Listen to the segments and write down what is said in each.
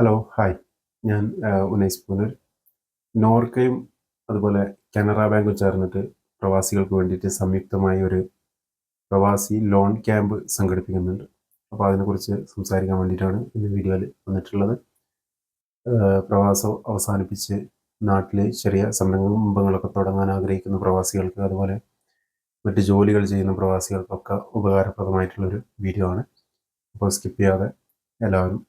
Hello hi ഞാൻ ഉനൈസ് പൂനൂർ. നോർക്കയും അതുപോലെ കനറ ബാങ്കും ചേർന്നിട്ട് പ്രവാസികൾക്ക് വേണ്ടിയിട്ട് സംയുക്തമായി ഒരു പ്രവാസി ലോൺ ക്യാമ്പ് സംഘടിപ്പിക്കുന്നുണ്ട്. അപ്പോൾ അതിനെക്കുറിച്ച് സംസാരിക്കാൻ വേണ്ടിയിട്ടാണ് ഇന്ന് വീഡിയോയിൽ വന്നിട്ടുള്ളത്. പ്രവാസം അവസാനിപ്പിച്ച് നാട്ടിലെ ചെറിയ സംരംഭങ്ങളൊക്കെ തുടങ്ങാൻ ആഗ്രഹിക്കുന്ന പ്രവാസികൾക്ക് അതുപോലെ മറ്റ് ജോലികൾ ചെയ്യുന്ന പ്രവാസികൾക്കൊക്കെ ഉപകാരപ്രദമായിട്ടുള്ളൊരു വീഡിയോ ആണ്. അപ്പോൾ സ്കിപ്പ് ചെയ്യാതെ എല്ലാവരും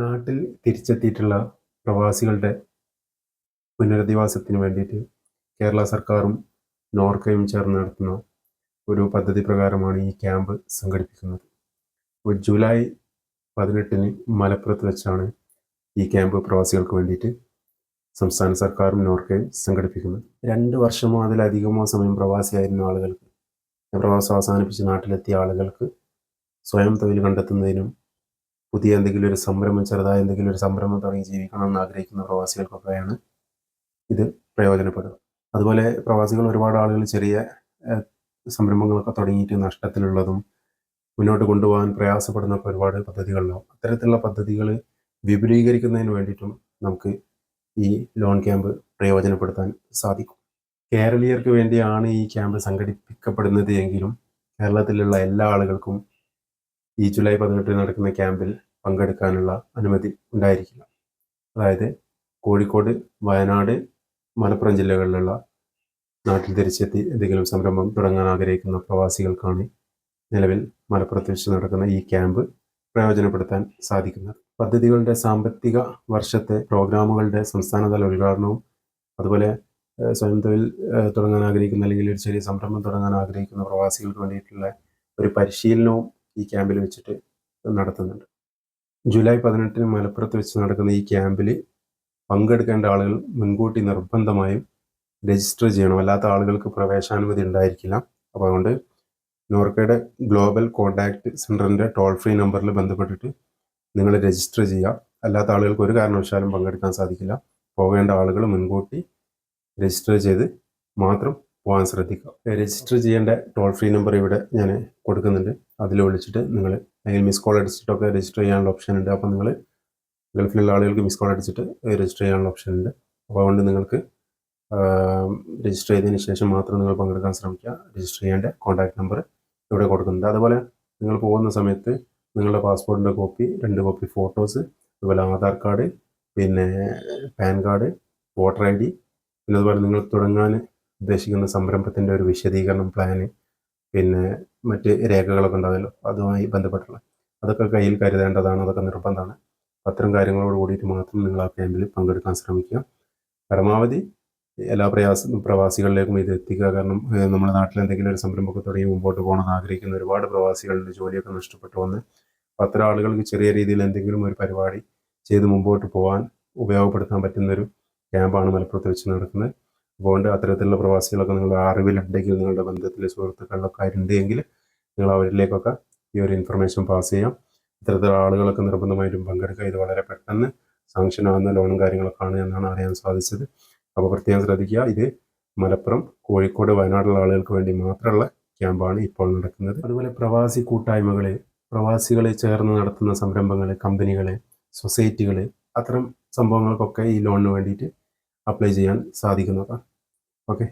നാട്ടിൽ തിരിച്ചെത്തിയിട്ടുള്ള പ്രവാസികളുടെ പുനരധിവാസത്തിന് വേണ്ടിയിട്ട് കേരള സർക്കാരും നോർക്കയും ചേർന്ന് നടത്തുന്ന ഒരു പദ്ധതി പ്രകാരമാണ് ഈ ക്യാമ്പ് സംഘടിപ്പിക്കുന്നത്. അപ്പോൾ ജൂലൈ പതിനെട്ടിന് മലപ്പുറത്ത് വെച്ചാണ് ഈ ക്യാമ്പ് പ്രവാസികൾക്ക് വേണ്ടിയിട്ട് സംസ്ഥാന സർക്കാരും നോർക്കയും സംഘടിപ്പിക്കുന്നത്. രണ്ട് വർഷമോ അതിലധികമോ സമയം പ്രവാസിയായിരുന്ന ആളുകൾക്ക് പ്രവാസം അവസാനിപ്പിച്ച് നാട്ടിലെത്തിയ ആളുകൾക്ക് സ്വയം തൊഴിൽ കണ്ടെത്തുന്നതിനും പുതിയ എന്തെങ്കിലും ഒരു സംരംഭം ചെറുതായ എന്തെങ്കിലും ഒരു സംരംഭം തുടങ്ങി ജീവിക്കണം എന്ന് ആഗ്രഹിക്കുന്ന പ്രവാസികൾക്കൊക്കെയാണ് ഇത് പ്രയോജനപ്പെടുക. അതുപോലെ പ്രവാസികൾ ഒരുപാട് ആളുകൾ ചെറിയ സംരംഭങ്ങളൊക്കെ തുടങ്ങിയിട്ട് നഷ്ടത്തിലുള്ളതും മുന്നോട്ട് കൊണ്ടുപോകാൻ പ്രയാസപ്പെടുന്ന ഒരുപാട് പദ്ധതികളുണ്ടാവും അത്തരത്തിലുള്ള പദ്ധതികൾ വിപുലീകരിക്കുന്നതിന് വേണ്ടിയിട്ടും നമുക്ക് ഈ ലോൺ ക്യാമ്പ് പ്രയോജനപ്പെടുത്താൻ സാധിക്കും. കേരളീയർക്ക് വേണ്ടിയാണ് ഈ ക്യാമ്പ് സംഘടിപ്പിക്കപ്പെടുന്നത് എങ്കിലും കേരളത്തിലുള്ള എല്ലാ ആളുകൾക്കും ഈ ജൂലൈ പതിനെട്ടിന് നടക്കുന്ന ക്യാമ്പിൽ പങ്കെടുക്കാനുള്ള അനുമതി ഉണ്ടായിരിക്കില്ല. അതായത് കോഴിക്കോട് വയനാട് മലപ്പുറം ജില്ലകളിലുള്ള നാട്ടിൽ തിരിച്ചെത്തി എന്തെങ്കിലും സംരംഭം തുടങ്ങാൻ ആഗ്രഹിക്കുന്ന പ്രവാസികൾക്കാണ് നിലവിൽ മലപ്പുറത്ത് വെച്ച് നടക്കുന്ന ഈ ക്യാമ്പ് പ്രയോജനപ്പെടുത്താൻ സാധിക്കുന്നത്. പദ്ധതികളുടെ സാമ്പത്തിക വർഷത്തെ പ്രോഗ്രാമുകളുടെ സംസ്ഥാനതല ഉദ്ഘാടനവും അതുപോലെ സ്വയം തൊഴിൽ തുടങ്ങാൻ ആഗ്രഹിക്കുന്ന അല്ലെങ്കിൽ ഒരു ചെറിയ സംരംഭം തുടങ്ങാൻ ആഗ്രഹിക്കുന്ന പ്രവാസികൾക്ക് വേണ്ടിയിട്ടുള്ള ഒരു പരിശീലനവും ഈ ക്യാമ്പിൽ വെച്ചിട്ട് നടത്തുന്നുണ്ട്. ജൂലൈ പതിനെട്ടിന് മലപ്പുറത്ത് വെച്ച് നടക്കുന്ന ഈ ക്യാമ്പിൽ പങ്കെടുക്കേണ്ട ആളുകൾ മുൻകൂട്ടി നിർബന്ധമായും രജിസ്റ്റർ ചെയ്യണം. അല്ലാത്ത ആളുകൾക്ക് പ്രവേശാനുമതി ഉണ്ടായിരിക്കില്ല. അപ്പോൾ അതുകൊണ്ട് നോർക്കയുടെ ഗ്ലോബൽ കോണ്ടാക്ട് സെന്ററിന്റെ ടോൾ ഫ്രീ നമ്പറിൽ ബന്ധപ്പെട്ടിട്ട് നിങ്ങൾ രജിസ്റ്റർ ചെയ്യുക. അല്ലാത്ത ആളുകൾക്ക് ഒരു കാരണവശാലും പങ്കെടുക്കാൻ സാധിക്കില്ല. പോകേണ്ട ആളുകൾ മുൻകൂട്ടി രജിസ്റ്റർ ചെയ്ത് മാത്രം പോകാൻ ശ്രദ്ധിക്കുക. രജിസ്റ്റർ ചെയ്യേണ്ട ടോൾ ഫ്രീ നമ്പർ ഇവിടെ ഞാൻ കൊടുക്കുന്നുണ്ട്. അതിൽ വിളിച്ചിട്ട് നിങ്ങൾ അല്ലെങ്കിൽ മിസ് കോൾ അടിച്ചിട്ടൊക്കെ രജിസ്റ്റർ ചെയ്യാനുള്ള ഓപ്ഷൻ ഉണ്ട്. അപ്പോൾ നിങ്ങൾ ഗൾഫിലുള്ള ആളുകൾക്ക് മിസ് കോൾ അടിച്ചിട്ട് രജിസ്റ്റർ ചെയ്യാനുള്ള ഓപ്ഷൻ ഉണ്ട്. അപ്പോൾ അതുകൊണ്ട് നിങ്ങൾക്ക് രജിസ്റ്റർ ചെയ്തതിന് ശേഷം മാത്രം നിങ്ങൾ പങ്കെടുക്കാൻ ശ്രമിക്കുക. രജിസ്റ്റർ ചെയ്യേണ്ട കോൺടാക്ട് നമ്പർ ഇവിടെ കൊടുക്കുന്നുണ്ട്. അതുപോലെ നിങ്ങൾ പോകുന്ന സമയത്ത് നിങ്ങളുടെ പാസ്പോർട്ടിന്റെ കോപ്പി രണ്ട് കോപ്പി ഫോട്ടോസ് അതുപോലെ ആധാർ കാർഡ് പിന്നെ PAN card voter I D പിന്നെ അതുപോലെ നിങ്ങൾ തുടങ്ങാൻ ഉദ്ദേശിക്കുന്ന സംരംഭത്തിന്റെ ഒരു വിശദീകരണം പ്ലാന് പിന്നെ മറ്റ് രേഖകളൊക്കെ ഉണ്ടാവുമല്ലോ അതുമായി ബന്ധപ്പെട്ടുള്ള. അതൊക്കെ കയ്യിൽ കരുതേണ്ടതാണ് അതൊക്കെ നിർബന്ധമാണ്. അത്തരം കാര്യങ്ങളോട് കൂടിയിട്ട് മാത്രം നിങ്ങൾ ആ ക്യാമ്പിൽ പങ്കെടുക്കാൻ ശ്രമിക്കുക. പരമാവധി എല്ലാ പ്രയാസ പ്രവാസികളിലേക്കും ഇത് എത്തിക്കുക. കാരണം നമ്മുടെ നാട്ടിൽ എന്തെങ്കിലും ഒരു സംരംഭമൊക്കെ തുടങ്ങി മുമ്പോട്ട് പോകണമെന്ന് ആഗ്രഹിക്കുന്ന ഒരുപാട് പ്രവാസികളുടെ ജോലിയൊക്കെ നഷ്ടപ്പെട്ടു വന്ന് അത്തരം ആളുകൾക്ക് ചെറിയ രീതിയിൽ എന്തെങ്കിലും ഒരു പരിപാടി ചെയ്ത് മുമ്പോട്ട് പോകാൻ ഉപയോഗപ്പെടുത്താൻ പറ്റുന്ന ഒരു ക്യാമ്പാണ് മലപ്പുറത്ത് വെച്ച് നടക്കുന്നത്. അതുകൊണ്ട് അത്തരത്തിലുള്ള പ്രവാസികളൊക്കെ നിങ്ങളുടെ അറിവിലുണ്ടെങ്കിൽ നിങ്ങളുടെ ബന്ധത്തിൽ സുഹൃത്തുക്കളിലൊക്കെ ആയിട്ടുണ്ടെങ്കിൽ നിങ്ങൾ അവരിലേക്കൊക്കെ ഈ ഒരു ഇൻഫർമേഷൻ പാസ് ചെയ്യാം. ഇത്തരത്തിലുള്ള ആളുകളൊക്കെ നിർബന്ധമായിട്ടും പങ്കെടുക്കുക. ഇത് വളരെ പെട്ടെന്ന് സാങ്ഷൻ ആവുന്ന ലോണും കാര്യങ്ങളൊക്കെ ആണ് എന്നാണ് അറിയാൻ സാധിച്ചത്. അപ്പോൾ പ്രത്യേകം ശ്രദ്ധിക്കുക. ഇത് മലപ്പുറം കോഴിക്കോട് വയനാടുള്ള ആളുകൾക്ക് വേണ്ടി മാത്രമുള്ള ക്യാമ്പാണ് ഇപ്പോൾ നടക്കുന്നത്. അതുപോലെ പ്രവാസി കൂട്ടായ്മകൾ പ്രവാസികളെ ചേർന്ന് നടത്തുന്ന സംരംഭങ്ങൾ കമ്പനികൾ സൊസൈറ്റികൾ അത്തരം സംഭവങ്ങൾക്കൊക്കെ ഈ ലോണിന് വേണ്ടിയിട്ട് അപ്ലൈ ചെയ്യാൻ സാധിക്കുന്നതാണ്. ഓക്കെ.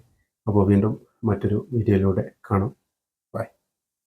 അപ്പോൾ വീണ്ടും മറ്റൊരു വീഡിയോയിലൂടെ കാണാം.